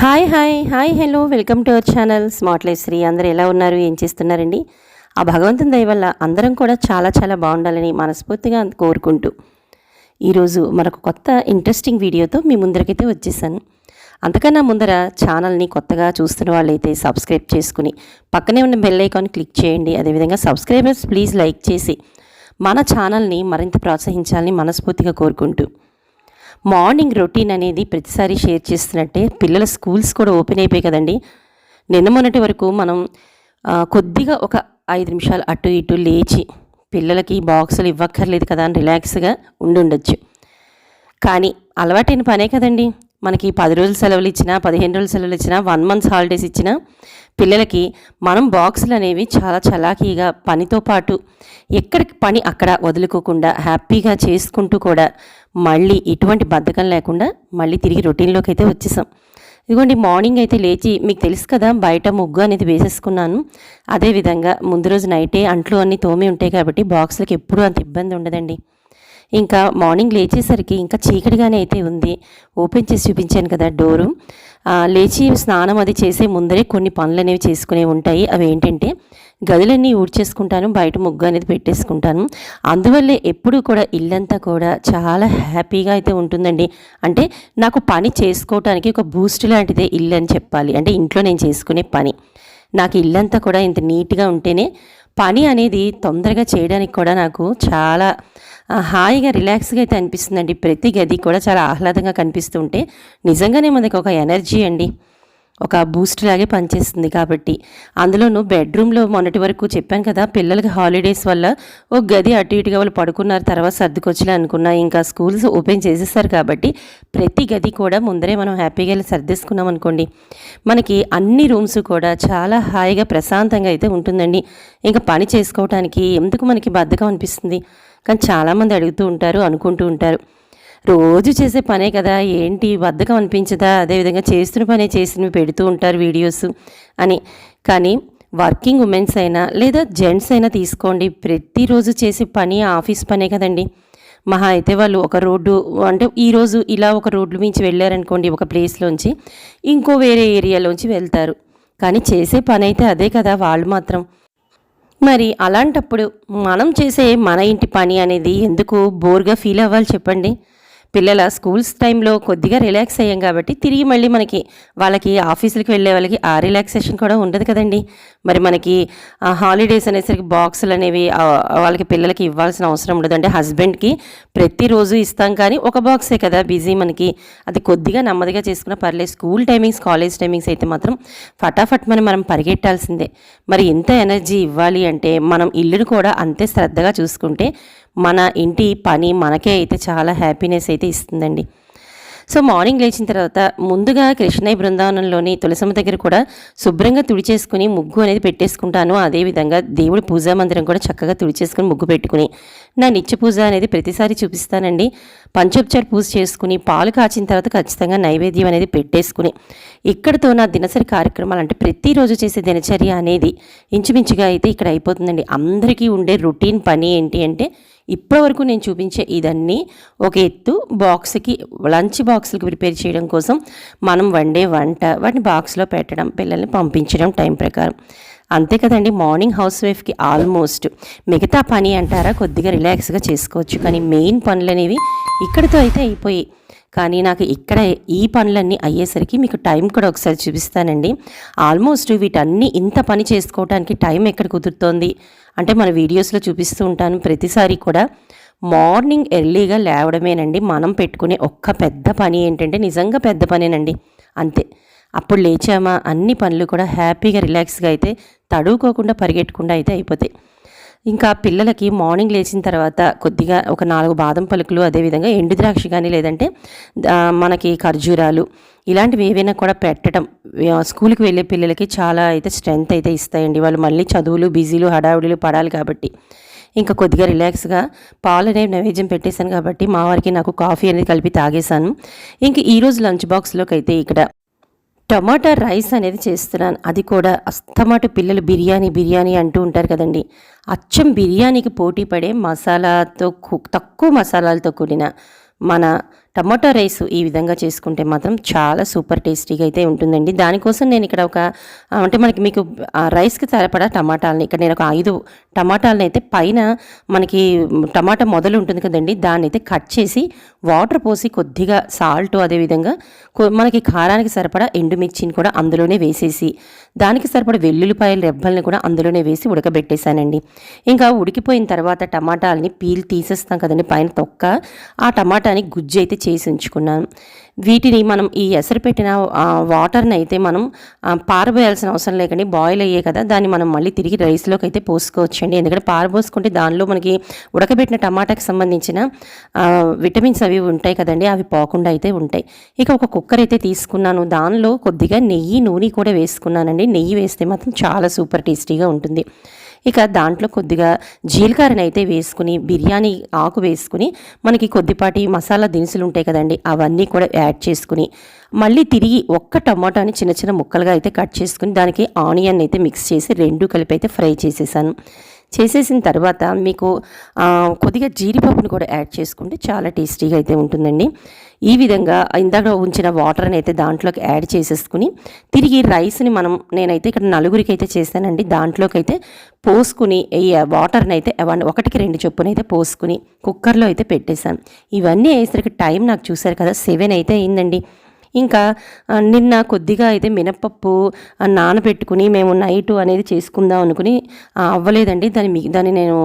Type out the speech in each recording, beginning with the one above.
Hi hi hi hello welcome to our channel. Smart life Sri అందరూ ఎలా ఉన్నారు? ఏం చేస్తున్నారండి? ఆ భగవంతుని దయ వల్ల అందరం కూడా చాలా చాలా బాగుండాలని మనస్ఫూర్తిగా కోరుకుంటూ ఈరోజు మరొక కొత్త ఇంట్రెస్టింగ్ వీడియోతో మీ ముందరకైతే వచ్చేసాను. అంతకన్నా ముందర ఛానల్ని కొత్తగా చూస్తున్న వాళ్ళైతే సబ్స్క్రైబ్ చేసుకుని పక్కనే ఉన్న బెల్ ఐకాన్ క్లిక్ చేయండి. అదేవిధంగా సబ్స్క్రైబర్స్ ప్లీజ్ లైక్ చేసి మన ఛానల్ని మరింత ప్రోత్సహించాలని మనస్ఫూర్తిగా కోరుకుంటూ మార్నింగ్ రొటీన్ అనేది ప్రతిసారి షేర్ చేస్తున్నట్టే పిల్లల స్కూల్స్ కూడా ఓపెన్ అయిపోయాయి కదండి. నిన్న మొన్నటి వరకు మనం కొద్దిగా ఒక ఐదు నిమిషాలు అటు ఇటు లేచి పిల్లలకి బాక్సులు ఇవ్వక్కర్లేదు కదా అని రిలాక్స్గా ఉండుండొచ్చు కానీ అలవాటైన పనే కదండి. మనకి పది రోజులు సెలవులు ఇచ్చినా పదిహేను రోజులు సెలవులు ఇచ్చినా వన్ మంత్స్ హాలిడేస్ ఇచ్చినా పిల్లలకి మనం బాక్సులు అనేవి చాలా చలాకీగా పనితో పాటు ఎక్కడికి పని అక్కడ వదులుకోకుండా హ్యాపీగా చేసుకుంటూ కూడా మళ్ళీ ఎటువంటి బద్ధకం లేకుండా మళ్ళీ తిరిగి రొటీన్లోకి అయితే వచ్చేసాం. ఇదిగోండి మార్నింగ్ అయితే లేచి మీకు తెలుసు కదా బయట ముగ్గు అనేది వేసేసుకున్నాను. అదేవిధంగా ముందు రోజు నైటే అంట్లు అన్నీ తోమి ఉంటాయి కాబట్టి బాక్స్లకు ఎప్పుడూ అంత ఇబ్బంది ఉండదండి. ఇంకా మార్నింగ్ లేచేసరికి ఇంకా చీకటిగానే అయితే ఉంది. ఓపెన్ చేసి చూపించాను కదా డోరు. లేచి స్నానం అది చేసే ముందరే కొన్ని పనులు అనేవి చేసుకునే ఉంటాయి. అవి ఏంటంటే గదులన్నీ ఊడ్చేసుకుంటాను బయట ముగ్గు అనేది పెట్టేసుకుంటాను. అందువల్లే ఎప్పుడు కూడా ఇల్లంతా కూడా చాలా హ్యాపీగా అయితే ఉంటుందండి. అంటే నాకు పని చేసుకోవటానికి ఒక బూస్ట్ లాంటిదే ఇల్లు అని చెప్పాలి. అంటే ఇంట్లో నేను చేసుకునే పని. నాకు ఇల్లంతా కూడా ఇంత నీట్గా ఉంటేనే పని అనేది తొందరగా చేయడానికి కూడా నాకు చాలా హాయిగా రిలాక్స్గా అయితే అనిపిస్తుందండి. ప్రతి గది కూడా చాలా ఆహ్లాదంగా కనిపిస్తుంటే నిజంగానే మనకి ఒక ఎనర్జీ అండి. ఒక బూస్ట్ లాగే పనిచేస్తుంది కాబట్టి. అందులోనూ బెడ్రూమ్లో మొన్నటి వరకు చెప్పాను కదా పిల్లలకి హాలిడేస్ వల్ల ఒక గది అటు ఇటుగా వాళ్ళు పడుకున్నారు తర్వాత సర్దుకొచ్చిలే అనుకున్నా ఇంకా స్కూల్స్ ఓపెన్ చేసేస్తారు కాబట్టి ప్రతి గది కూడా ముందరే మనం హ్యాపీగా వెళ్ళి సర్దేసుకున్నాం అనుకోండి. మనకి అన్ని రూమ్స్ కూడా చాలా హాయిగా ప్రశాంతంగా అయితే ఉంటుందండి. ఇంకా పని చేసుకోవటానికి ఎందుకు మనకి బద్ధకం అనిపిస్తుంది? కానీ చాలామంది అడుగుతూ ఉంటారు అనుకుంటూ ఉంటారు. రోజు చేసే పనే కదా ఏంటి బద్ధకం అనిపించదా? అదేవిధంగా చేస్తున్న పనే చేసినవి పెడుతూ ఉంటారు వీడియోస్ అని. కానీ వర్కింగ్ ఉమెన్స్ అయినా లేదా జెంట్స్ అయినా తీసుకోండి. ప్రతిరోజు చేసే పని ఆఫీస్ పనే కదండి. మహా అయితే వాళ్ళు ఒక రోడ్డు అంటే ఈరోజు ఇలా ఒక రోడ్లు మించి వెళ్ళారనుకోండి ఒక ప్లేస్లోంచి ఇంకో వేరే ఏరియాలోంచి వెళ్తారు. కానీ చేసే పని అయితే అదే కదా వాళ్ళు మాత్రం. మరి అలాంటప్పుడు మనం చేసే మన ఇంటి పని అనేది ఎందుకు బోర్గా ఫీల్ అవ్వాలి చెప్పండి. పిల్లల స్కూల్స్ టైంలో కొద్దిగా రిలాక్స్ అయ్యాం కాబట్టి తిరిగి మళ్ళీ మనకి వాళ్ళకి ఆఫీసులకు వెళ్ళే వాళ్ళకి ఆ రిలాక్సేషన్ కూడా ఉండదు కదండి. మరి మనకి హాలిడేస్ అనేసరికి బాక్సులు అనేవి వాళ్ళకి పిల్లలకి ఇవ్వాల్సిన అవసరం ఉండదు. అంటే హస్బెండ్కి ప్రతిరోజు ఇస్తాం కానీ ఒక బాక్సే కదా. బిజీ మనకి అది కొద్దిగా నెమ్మదిగా చేసుకున్న పర్లేదు. స్కూల్ టైమింగ్స్ కాలేజ్ టైమింగ్స్ అయితే మాత్రం ఫటాఫట్ మనం మనం పరిగెట్టాల్సిందే. మరి ఎంత ఎనర్జీ ఇవ్వాలి అంటే మనం ఇల్లును కూడా అంతే శ్రద్ధగా చూసుకుంటే మన ఇంటి పని మనకే అయితే చాలా హ్యాపీనెస్ అయితే ఇస్తుందండి. సో మార్నింగ్ లేచిన తర్వాత ముందుగా కృష్ణయ్య బృందావనంలోని తులసమ్మ దగ్గర కూడా శుభ్రంగా తుడిచేసుకుని ముగ్గు అనేది పెట్టేసుకుంటాను. అదేవిధంగా దేవుడి పూజా మందిరం కూడా చక్కగా తుడిచేసుకుని ముగ్గు పెట్టుకుని నా నిత్య పూజ అనేది ప్రతిసారి చూపిస్తానండి. పంచోపచార పూజ చేసుకుని పాలు కాచిన తర్వాత ఖచ్చితంగా నైవేద్యం అనేది పెట్టేసుకుని ఇక్కడతో నా దినసరి కార్యక్రమాలు అంటే ప్రతిరోజు చేసే దినచర్య అనేది ఇంచుమించుగా అయితే ఇక్కడ అయిపోతుందండి. అందరికీ ఉండే రొటీన్ పని ఏంటి అంటే ఇప్పటివరకు నేను చూపించే ఇదన్నీ ఒక ఎత్తు బాక్స్కి లంచ్ బాక్స్లకి ప్రిపేర్ చేయడం కోసం మనం వండే వంట వాటిని బాక్స్లో పెట్టడం పిల్లల్ని పంపించడం టైం ప్రకారం. అంతే కదండి మార్నింగ్ హౌస్ వైఫ్కి ఆల్మోస్ట్ మిగతా పని అంటారా కొద్దిగా రిలాక్స్గా చేసుకోవచ్చు. కానీ మెయిన్ పనులు అనేవి ఇక్కడితో అయితే అయిపోయాయి. కానీ నాకు ఇక్కడ ఈ పనులన్నీ అయ్యేసరికి మీకు టైం కూడా ఒకసారి చూపిస్తానండి. ఆల్మోస్ట్ వీటన్ని ఇంత పని చేసుకోవడానికి టైం ఎక్కడ కుదురుతోంది? అంటే మన వీడియోస్లో చూపిస్తూ ఉంటాను. ప్రతిసారి కూడా మార్నింగ్ ఎర్లీగా లేవడమేనండి. మనం పెట్టుకునే ఒక్క పెద్ద పని ఏంటంటే నిజంగా పెద్ద పనేనండి. అంతే. అప్పుడు లేచామా అన్ని పనులు కూడా హ్యాపీగా రిలాక్స్గా అయితే తడువుకోకుండా పరిగెట్టకుండా అయితే అయిపోతాయి. ఇంకా పిల్లలకి మార్నింగ్ లేచిన తర్వాత కొద్దిగా ఒక నాలుగు బాదం పలుకులు అదేవిధంగా ఎండు ద్రాక్ష కానీ లేదంటే మనకి ఖర్జూరాలు ఇలాంటివి ఏవైనా కూడా పెట్టడం స్కూల్కి వెళ్ళే పిల్లలకి చాలా అయితే స్ట్రెంగ్త్ అయితే ఇస్తాయండి. వాళ్ళు మళ్ళీ చదువులు బిజీలు హడావుడిలు పడాలి కాబట్టి. ఇంకా కొద్దిగా రిలాక్స్గా పాలు అనేవి నైవేద్యం పెట్టేశాను కాబట్టి మా వారికి నాకు కాఫీ అనేది కలిపి తాగేశాను. ఇంక ఈరోజు లంచ్ బాక్స్లోకి అయితే ఇక్కడ టమాటా రైస్ అనేది చేస్తున్నాను. అది కూడా అస్తమాట పిల్లలు బిర్యానీ బిర్యానీ అంటూ ఉంటారు కదండి. అచ్చం బిర్యానీకి పోటీ పడే మసాలాతో తక్కువ మసాలాలతో కూడిన మన టమాటో రైస్ ఈ విధంగా చేసుకుంటే మాత్రం చాలా సూపర్ టేస్టీగా అయితే ఉంటుందండి. దానికోసం నేను ఇక్కడ ఒక అంటే మనకి మీకు రైస్కి సరిపడా టమాటాలని ఇక్కడ నేను ఒక ఐదు టమాటాలని అయితే పైన మనకి టమాటా మొదలు ఉంటుంది కదండి దాన్ని అయితే కట్ చేసి వాటర్ పోసి కొద్దిగా సాల్ట్ అదేవిధంగా మనకి కారానికి సరిపడా ఎండుమిర్చిని కూడా అందులోనే వేసేసి దానికి సరిపడా వెల్లుల్లిపాయల రెబ్బల్ని కూడా అందులోనే వేసి ఉడకబెట్టేశానండి. ఇంకా ఉడికిపోయిన తర్వాత టమాటాలని పీల్ తీసేస్తాం కదండి పైన తొక్క. ఆ టమాటాని గుజ్జు అయితే చేసి ఉంచుకున్నాను. వీటిని మనం ఈ ఎసరు పెట్టిన వాటర్ని అయితే మనం పారబోయాల్సిన అవసరం లేకండి బాయిల్ అయ్యే కదా దాన్ని మనం మళ్ళీ తిరిగి రైస్లోకి అయితే పోసుకోవచ్చండి. ఎందుకంటే పారబోసుకుంటే దానిలో మనకి ఉడకబెట్టిన టమాటాకి సంబంధించిన విటమిన్స్ అవి ఉంటాయి కదండి అవి పోకుండా అయితే ఉంటాయి. ఇక ఒక కుక్కర్ అయితే తీసుకున్నాను దానిలో కొద్దిగా నెయ్యి నూనె కూడా వేసుకున్నానండి. నెయ్యి వేస్తే మాత్రం చాలా సూపర్ టేస్టీగా ఉంటుంది. ఇక దాంట్లో కొద్దిగా జీలకర్రని అయితే వేసుకుని బిర్యానీ ఆకు వేసుకుని మనకి కొద్దిపాటి మసాలా దినుసులు ఉంటాయి కదండి అవన్నీ కూడా యాడ్ చేసుకుని మళ్ళీ తిరిగి ఒక్క టమాటాని చిన్న చిన్న ముక్కలుగా అయితే కట్ చేసుకుని దానికి ఆనియన్ అయితే మిక్స్ చేసి రెండు కలిపి అయితే ఫ్రై చేసేసాను. చేసేసిన తర్వాత మీకు కొద్దిగా జీడిపప్పును కూడా యాడ్ చేసుకుంటే చాలా టేస్టీగా అయితే ఉంటుందండి. ఈ విధంగా ఇందాక ఉంచిన వాటర్ని అయితే దాంట్లోకి యాడ్ చేసేసుకుని తిరిగి రైస్ని మనం నేనైతే ఇక్కడ నలుగురికి అయితే చేశానండి దాంట్లోకి అయితే పోసుకుని ఈ వాటర్ని అయితే అవన్నీ ఒకటికి రెండు చొప్పున అయితే పోసుకుని కుక్కర్లో అయితే పెట్టేశాను. ఇవన్నీ వేసరికి టైం నాకు చూశారు కదా సెవెన్ అయితే అయిందండి. ఇంకా నిన్న కొద్దిగా అయితే మినపప్పు నానబెట్టుకుని మేము నైట్ అనేది చేసుకుందాం అనుకుని అవ్వలేదండి. దాని మీ దాన్ని నేను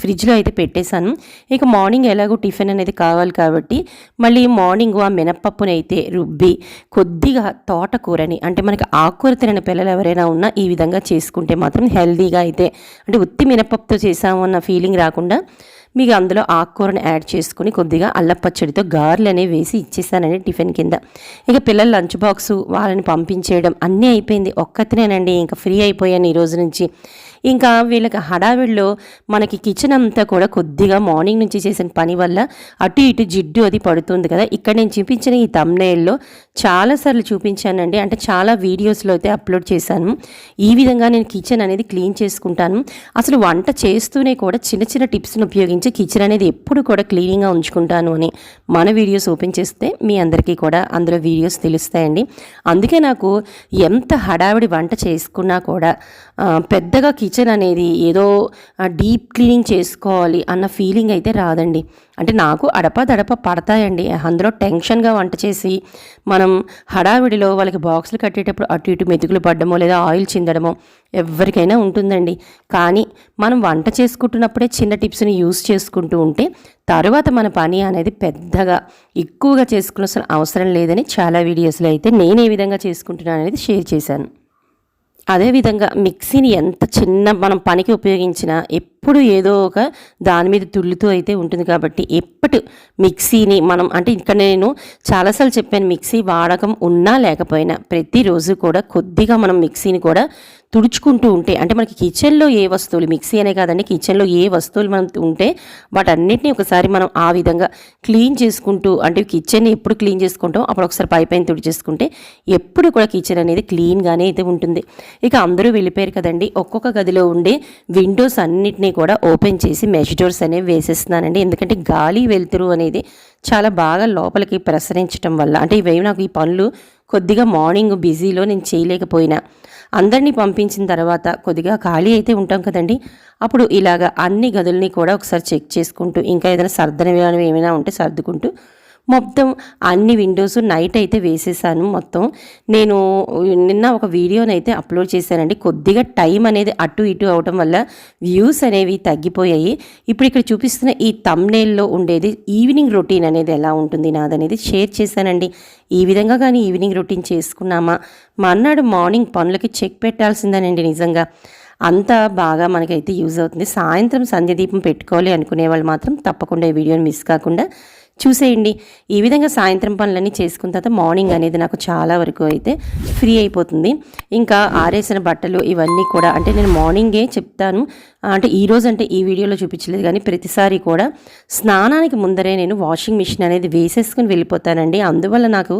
ఫ్రిడ్జ్లో అయితే పెట్టేశాను. ఇక మార్నింగ్ ఎలాగో టిఫిన్ అనేది కావాలి కాబట్టి మళ్ళీ మార్నింగ్ ఆ మినపప్పునైతే అయితే రుబ్బి కొద్దిగా తోటకూరని అంటే మనకి ఆకుకూర తినని పిల్లలు ఎవరైనా ఉన్నా ఈ విధంగా చేసుకుంటే మాత్రం హెల్దీగా అయితే అంటే ఉత్తి మినపప్పుతో చేసాము అన్న ఫీలింగ్ రాకుండా మీకు అందులో ఆకుకూరను యాడ్ చేసుకుని కొద్దిగా అల్లం పచ్చడితో గారెలు అనేవి వేసి ఇచ్చేసానండి టిఫిన్ కింద. ఇక పిల్లల లంచ్ బాక్స్ వాళ్ళని పంపించేయడం అన్నీ అయిపోయింది. ఒక్కతినేనండి ఇంకా ఫ్రీ అయిపోయాను ఈ రోజు నుంచి. ఇంకా వీళ్ళకి హడావిడిలో మనకి కిచెన్ అంతా కూడా కొద్దిగా మార్నింగ్ నుంచి చేసిన పని వల్ల అటు ఇటు జిడ్డు అది పడుతుంది కదా. ఇక్కడ నేను చూపించిన ఈ తమ్నేల్లో చాలాసార్లు చూపించానండి. అంటే చాలా వీడియోస్లో అయితే అప్లోడ్ చేశాను. ఈ విధంగా నేను కిచెన్ అనేది క్లీన్ చేసుకుంటాను. అసలు వంట చేస్తూనే కూడా చిన్న చిన్న టిప్స్ని ఉపయోగించి కిచెన్ అనేది ఎప్పుడు కూడా క్లీనింగ్గా ఉంచుకుంటాను అని మన వీడియోస్ ఓపెన్ చేస్తే మీ అందరికీ కూడా అందులో వీడియోస్ తెలుస్తాయండి. అందుకే నాకు ఎంత హడావిడి వంట చేసుకున్నా కూడా పెద్దగా కిచెన్ అనేది ఏదో డీప్ క్లీనింగ్ చేసుకోవాలి అన్న ఫీలింగ్ అయితే రాదండి. అంటే నాకు అడప దడప పడతాయండి. అందులో టెన్షన్గా వంట చేసి మనం హడావిడిలో వాళ్ళకి బాక్సులు కట్టేటప్పుడు అటు ఇటు మెతుకులు పడ్డమో లేదా ఆయిల్ చిందడమో ఎవరికైనా ఉంటుందండి. కానీ మనం వంట చేసుకుంటున్నప్పుడే చిన్న టిప్స్ని యూస్ చేసుకుంటూ ఉంటే తర్వాత మన పని అనేది పెద్దగా ఎక్కువగా చేసుకోవాల్సిన అవసరం లేదని చాలా వీడియోస్లో అయితే నేను ఏ విధంగా చేసుకుంటున్నాను అనేది షేర్ చేశాను. అదేవిధంగా మిక్సీని ఎంత చిన్న మనం పనికి ఉపయోగించినా ఎప్పుడు ఏదో ఒక దాని మీద తుళ్ళుతూ అయితే ఉంటుంది కాబట్టి ఎప్పటి మిక్సీని మనం అంటే ఇక్కడ నేను చాలాసార్లు చెప్పాను మిక్సీ వాడకం ఉన్నా లేకపోయినా ప్రతిరోజు కూడా కొద్దిగా మనం మిక్సీని కూడా తుడుచుకుంటూ ఉంటే అంటే మనకి కిచెన్లో ఏ వస్తువులు మిక్సీ అనే కాదండి కిచెన్లో ఏ వస్తువులు మనం ఉంటే వాటన్నిటిని ఒకసారి మనం ఆ విధంగా క్లీన్ చేసుకుంటూ అంటే కిచెన్ని ఎప్పుడు క్లీన్ చేసుకుంటాం అప్పుడు ఒకసారి పై పైన తుడిచేసుకుంటే ఎప్పుడు కూడా కిచెన్ అనేది క్లీన్గానే అయితే ఉంటుంది. ఇక అందరూ వెళ్ళిపోయారు కదండి ఒక్కొక్క గదిలో ఉండే విండోస్ అన్నిటినీ కూడా ఓపెన్ చేసి మెష్ డోర్స్ అనేవి వేసేస్తున్నానండి. ఎందుకంటే గాలి వెలుతురు అనేది చాలా బాగా లోపలికి ప్రసరించడం వల్ల అంటే ఇవేవి నాకు ఈ పనులు కొద్దిగా మార్నింగ్ బిజీలో నేను చేయలేకపోయినా. అందరినీ పంపించిన తర్వాత కొద్దిగా ఖాళీ అయితే ఉంటాం కదండి. అప్పుడు ఇలాగ అన్ని గదుల్ని కూడా ఒకసారి చెక్ చేసుకుంటూ ఇంకా ఏదైనా సర్దనవి ఏమైనా ఉంటే సర్దుకుంటూ మొత్తం అన్ని విండోస్ నైట్ అయితే వేసేసాను మొత్తం. నేను నిన్న ఒక వీడియోని అయితే అప్లోడ్ చేశానండి. కొద్దిగా టైం అనేది అటు ఇటు అవటం వల్ల వ్యూస్ అనేవి తగ్గిపోయాయి. ఇప్పుడు ఇక్కడ చూపిస్తున్న ఈ తమ్నేల్లో ఉండేది ఈవినింగ్ రొటీన్ అనేది ఎలా ఉంటుంది నాదనేది షేర్ చేశానండి. ఈ విధంగా కానీ ఈవినింగ్ రొటీన్ చేసుకున్నామా? మర్నాడు మార్నింగ్ పనులకి చెక్ పెట్టాల్సిందేనండి నిజంగా. అంత బాగా మనకైతే యూజ్ అవుతుంది. సాయంత్రం సంధ్య దీపం పెట్టుకోవాలి అనుకునే వాళ్ళు మాత్రం తప్పకుండా ఈ వీడియోని మిస్ కాకుండా చూసేయండి. ఈ విధంగా సాయంత్రం పనులన్నీ చేసుకున్న తర్వాత మార్నింగ్ అనేది నాకు చాలా వరకు అయితే ఫ్రీ అయిపోతుంది. ఇంకా ఆరేసిన బట్టలు ఇవన్నీ కూడా అంటే నేను మార్నింగే చెప్తాను. అంటే ఈ రోజు అంటే ఈ వీడియోలో చూపించలేదు కానీ ప్రతిసారి కూడా స్నానానికి ముందరే నేను వాషింగ్ మిషన్ అనేది వేసేసుకుని వెళ్ళిపోతానండి. అందువల్ల నాకు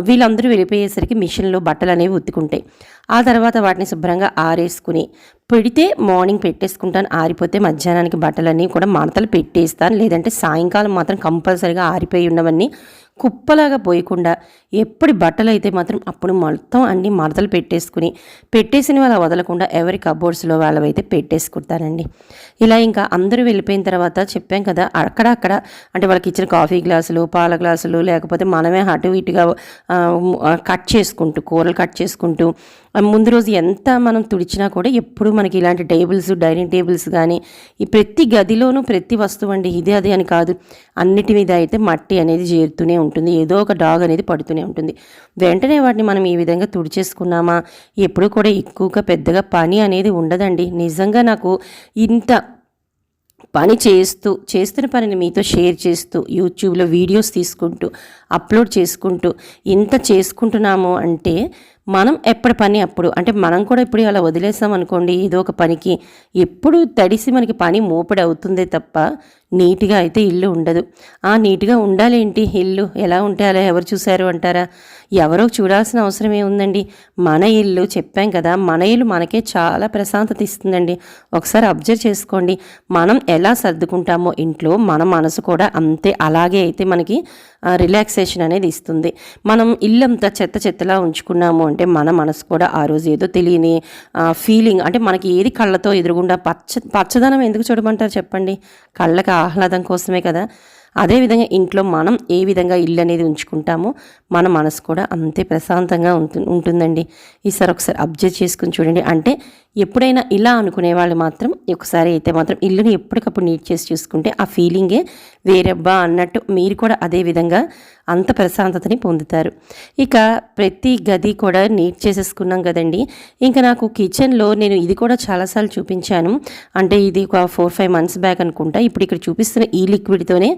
వీళ్ళందరూ వెళ్ళిపోయేసరికి మిషన్లో బట్టలు అనేవి ఉత్తుకుంటాయి ఆ తర్వాత వాటిని శుభ్రంగా ఆరేసుకుని పెడితే మార్నింగ్ పెట్టేసుకుంటాను ఆరిపోతే మధ్యాహ్నానికి బట్టలన్నీ కూడా మడతలు పెట్టేస్తాను. లేదంటే సాయంకాలం మాత్రం కంపల్సరీగా ఆరిపోయి ఉన్నవన్నీ కుప్పలాగా పోయకుండా ఎప్పటి బట్టలు అయితే మాత్రం అప్పుడు మొత్తం అన్ని మడతలు పెట్టేసుకుని పెట్టేసిన వాళ్ళ వదలకుండా ఎవరి కబోర్డ్స్లో వాళ్ళవైతే పెట్టేసుకుంటానండి ఇలా ఇంకా అందరూ వెళ్ళిపోయిన తర్వాత చెప్పాం కదా అక్కడ అక్కడ అంటే వాళ్ళకి ఇచ్చిన కాఫీ గ్లాసులు పాల గ్లాసులు లేకపోతే మనమే అటు ఇటుగా కట్ చేసుకుంటూ కూరలు కట్ చేసుకుంటూ ముందు రోజు ఎంత మనం తుడిచినా కూడా ఎప్పుడు మనకి ఇలాంటి టేబుల్స్ డైనింగ్ టేబుల్స్ కానీ ఈ ప్రతి గదిలోనూ ప్రతి వస్తువు అండి ఇదే అది అని కాదు. అన్నిటి మీద అయితే మట్టి అనేది చేరుతూనే ఉంటుంది. ఏదో ఒక డాగ్ అనేది పడుతూనే ఉంటుంది. వెంటనే వాటిని మనం ఈ విధంగా తుడిచేసుకున్నామా? ఎప్పుడు కూడా ఎక్కువగా పెద్దగా పని అనేది ఉండదండి. నిజంగా నాకు ఇంత పని చేస్తూ చేస్తున్న పనిని మీతో షేర్ చేస్తూ యూట్యూబ్లో వీడియోస్ తీసుకుంటూ అప్లోడ్ చేసుకుంటూ ఇంత చేసుకుంటున్నాము అంటే మనం ఎప్పటి పని అప్పుడు? అంటే మనం కూడా ఇప్పుడు అలా వదిలేసాం అనుకోండి ఏదో ఒక పనికి. ఎప్పుడు తడిసి మనకి పని మోపిడి అవుతుందే తప్ప నీట్గా అయితే ఇల్లు ఉండదు. ఆ నీట్గా ఉండాలేంటి ఇల్లు? ఎలా ఉంటే అలా ఎవరు చూశారు అంటారా? ఎవరో చూడాల్సిన అవసరం ఏముందండి? మన ఇల్లు చెప్పాం కదా మన ఇల్లు మనకే చాలా ప్రశాంతత ఇస్తుందండి. ఒకసారి అబ్జర్వ్ చేసుకోండి. మనం ఎలా సర్దుకుంటామో ఇంట్లో మన మనసు కూడా అంతే అలాగే అయితే మనకి రిలాక్సేషన్ అనేది ఇస్తుంది. మనం ఇల్లంతా చెత్త చెత్తలా ఉంచుకున్నాము అంటే మన మనసు కూడా ఆ రోజు ఏదో తెలియని ఫీలింగ్ అంటే మనకి ఏది కళ్ళతో ఎదురుగుండా పచ్చ పచ్చదనం ఎందుకు చూడమంటారు చెప్పండి? కళ్ళకి ఆహ్లాదం కోసమే కదా. అదేవిధంగా ఇంట్లో మనం ఏ విధంగా ఇల్లు అనేది ఉంచుకుంటామో మన మనసు కూడా అంతే ప్రశాంతంగా ఉంటు ఉంటుందండి. ఈసారి ఒకసారి అబ్జర్వ్ చేసుకుని చూడండి. అంటే ఎప్పుడైనా ఇలా అనుకునే వాళ్ళు మాత్రం ఒకసారి అయితే మాత్రం ఇల్లుని ఎప్పటికప్పుడు నీట్ చేసి చూసుకుంటే ఆ ఫీలింగే వేరబ్బా అన్నట్టు మీరు కూడా అదే విధంగా అంత ప్రశాంతతని పొందుతారు. ఇక ప్రతి గది కూడా నీట్ చేసేసుకున్నాం కదండి. ఇంకా నాకు కిచెన్లో నేను ఇది కూడా చాలాసార్లు చూపించాను. అంటే ఇది ఒక ఫోర్ ఫైవ్ మంత్స్ బ్యాక్ అనుకుంటా. ఇప్పుడు ఇక్కడ చూపిస్తున్న ఈ లిక్విడ్తోనే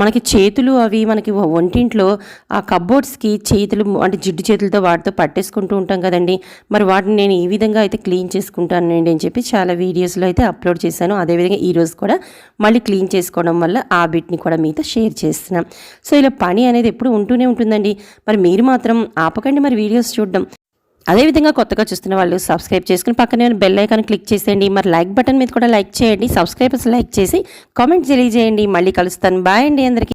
మనకి చేతులు అవి మనకి వంటింట్లో ఆ కబోర్డ్స్కి చేతులు అంటే జిడ్డు చేతులతో వాటితో పట్టేసుకుంటూ ఉంటాం కదండి. మరి వాటిని నేను ఈ విధంగా అయితే క్లీన్ చేసుకుంటాను చేసుకుంటానండి అని చెప్పి చాలా వీడియోస్లో అయితే అప్లోడ్ చేశాను. అదేవిధంగా ఈరోజు కూడా మళ్ళీ క్లీన్ చేసుకోవడం వల్ల ఆ బిట్ని కూడా మీతో షేర్ చేస్తున్నాం. సో ఇలా పని అనేది ఎప్పుడు ఉంటూనే ఉంటుందండి. మరి మీరు మాత్రం ఆపకండి మరి వీడియోస్ చూడడం. అదేవిధంగా కొత్తగా చూస్తున్న వాళ్ళు సబ్స్క్రైబ్ చేసుకుని పక్కనే బెల్ ఐకాన్ క్లిక్ చేసేయండి. మరి లైక్ బటన్ మీద కూడా లైక్ చేయండి. సబ్స్క్రైబర్స్ లైక్ చేసి కామెంట్ తెలియజేయండి. మళ్ళీ కలుస్తాను. బాయ్ అండి అందరికీ.